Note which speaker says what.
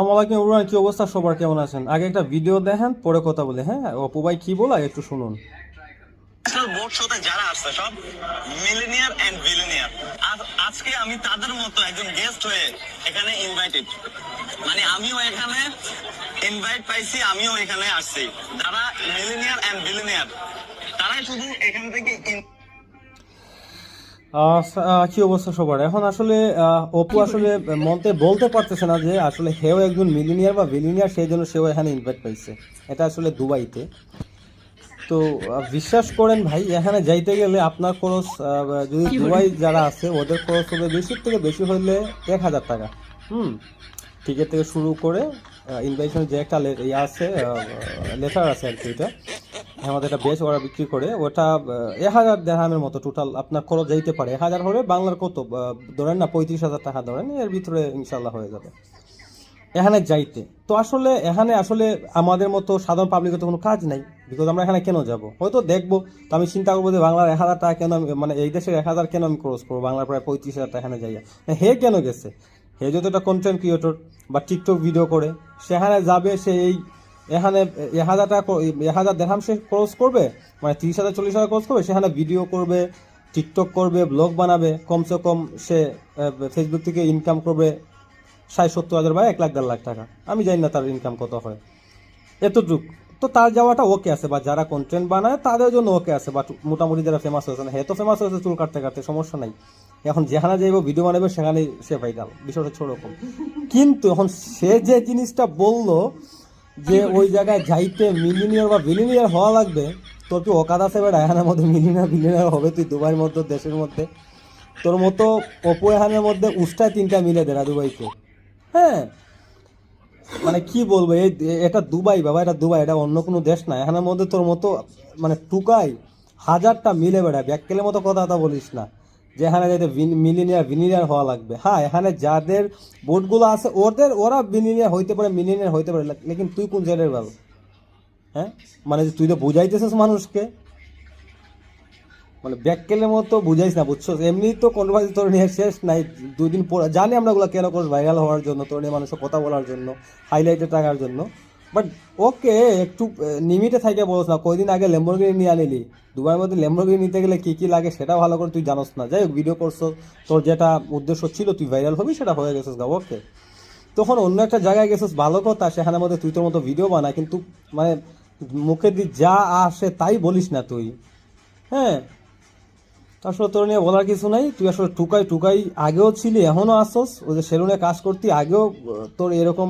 Speaker 1: আসসালামাইকুম ইমরান কি অবস্থা? সবার কেমন আছেন? আগে একটা ভিডিও দেখেন, পরে কথা বলে হ্যাঁ? অপু ভাই কি বলা? একটু শুনুন।
Speaker 2: আজকে আমি তাদের মতো একজন গেস্ট হয়ে এখানে ইনভাইটেড মানে আমিও এখানে ইনভাইট পাইছি, আমিও এখানে আসছি। যারা মিলেনিয়ার এন্ড বিলিনিয়ার তারাই শুধু এখান থেকে
Speaker 1: কি অবস্থা সবার? এখন আসলে অপু আসলে মনতে বলতে পারতেছে না যে আসলে হেও একজন মিলিনিয়ার বা বিলিনিয়ার সেই জন্য সেও এখানে ইনভাইট পাইছে। এটা আসলে দুবাইতে। তো বিশ্বাস করেন ভাই এখানে যাইতে গেলে আপনার খরচ যদি দুবাই যারা আছে ওদের খরচ হবে বেশি থেকে বেশি হইলে এক হাজার টাকা। হুম টিকিট থেকে শুরু করে ইনভাইটেশন যে একটা ইয়ে আছে লেটার আছে আর কি এটা। আমাদের একটা বেশ ওরা বিক্রি করে। ওটা এক হাজার দেড়হামের মতো টোটাল আপনার খরচ যাইতে পারে। এক হাজার হলে বাংলার কত? ধরেন না, পঁয়ত্রিশ হাজার টাকা ধরেন, এর ভিতরে ইনশাল্লাহ হয়ে যাবে। এখানে যাইতে। তো আসলে এখানে আসলে আমাদের মতো সাধারণ পাবলিকের তো কোনো কাজ নাই বিকজ আমরা এখানে কেন যাব? হয়তো দেখব, তো আমি চিন্তা করব যে বাংলার এক হাজার টাকা কেন আমি মানে এই দেশের এক হাজার কেন আমি খরচ করব? বাংলার প্রায় পঁয়ত্রিশ হাজার টাকা এখানে যাইয়া। হে কেন গেছে? হে একটা কন্টেন্ট ক্রিয়েটর বা টিকটক ভিডিও করে, সেখানে যাবে সে এই এখানে এক হাজার টাকা এক হাজার দেড়হাম সে খরচ করবে মানে তিরিশ হাজার, চল্লিশ হাজার খরচ করবে সেখানে ভিডিও করবে টিকটক করবে ব্লগ বানাবে, কমসে কম সে ফেসবুক থেকে ইনকাম করবে ষাট, সত্তর হাজার বা এক লাখ, দেড় লাখ টাকা। আমি জানি না তার ইনকাম কত হয়। এতটুক। তো তার যাওয়াটা ওকে আছে, বা যারা কন্টেন্ট বানায়, তাদের জন্য ওকে আছে বাট মোটামুটি যারা ফেমাস হয়েছে না হে তো ফেমাস হয়েছে চুল কাটতে কাটতে, সমস্যা নাই। এখন যেখানে যাইব ভিডিও বানাবে সেখানেই সে ভাইরাল বিষয়টা ছোট রকম কিন্তু এখন সে যে জিনিসটা বলল যে ওই জায়গায় যাইতে মিলিনিয়ার বা বিলিনিয়ার হওয়া লাগবে তোর কি অকাদ আছে বেড়া এখানের মধ্যে মিলিনিয়ার বিলিনিয়ার হবে তুই দুবাইয়ের মধ্যে দেশের মধ্যে। তোর মতো অপো এখানের মধ্যে উষ্টায় তিনটা মিলে দেনা দুবাইকে হ্যাঁ? মানে কি বলব এই এটা দুবাই বাবা এটা দুবাই এটা অন্য কোনো দেশ না। এখানের মধ্যে তোর মতো মানে টুকাই হাজারটা মিলে বেড়া ব্যাককেলের মতো কথা কথা বলিস না। যে এখানে যাতে মিলিনিয়ার ভিনিনিয়ার হওয়া লাগবে। হ্যাঁ এখানে যাদের বোর্ডগুলো আছে, ওদের ওরা বিলিনিয়ার হইতে পারে মিলিনিয়ার হইতে পারে লেকিন তুই কোন জেলের বাবু? হ্যাঁ? মানে তুই তো বুঝাইতেছিস মানুষকে। মানে ব্যাককেলের মতো বুঝাইস না বুঝছ এমনি তো কন্ট্রোভার্সি তোর নিয়ে শেষ নাই। দুই দিন পর জানি আমরা ওগুলো কেন করিস ভাইরাল হওয়ার জন্য, তোর নিয়ে মানুষের কথা বলার জন্য হাইলাইটে থাকার জন্য। বাট ওকে একটু নিমিটে থাকে বলছ না, কয়দিন আগে লেম্বরগিনি নিয়ে আনিলি? দুবাইয়ের মধ্যে লেম্বরগিনি নিতে গেলে কি কি লাগে সেটা ভালো করে তুই জানোস না। যাই হোক ভিডিও করছ, তোর যেটা উদ্দেশ্য ছিল তুই ভাইরাল হবি, সেটা হয়ে গেছিস গা ওকে তখন অন্য একটা জায়গায় গেছিস, ভালো কথা, সেখানের মধ্যে তুই তোর মতো ভিডিও বানা কিন্তু মানে মুখে দিয়ে যা আসে তাই বলিস না তুই। হ্যাঁ? আসলে তোর নিয়ে বলার কিছু নাই, তুই আসলে টুকাই টুকাই আগেও ছিলি, এখনও আসছস ওই যে সেলুনে কাজ করতি, আগেও, তোর এরকম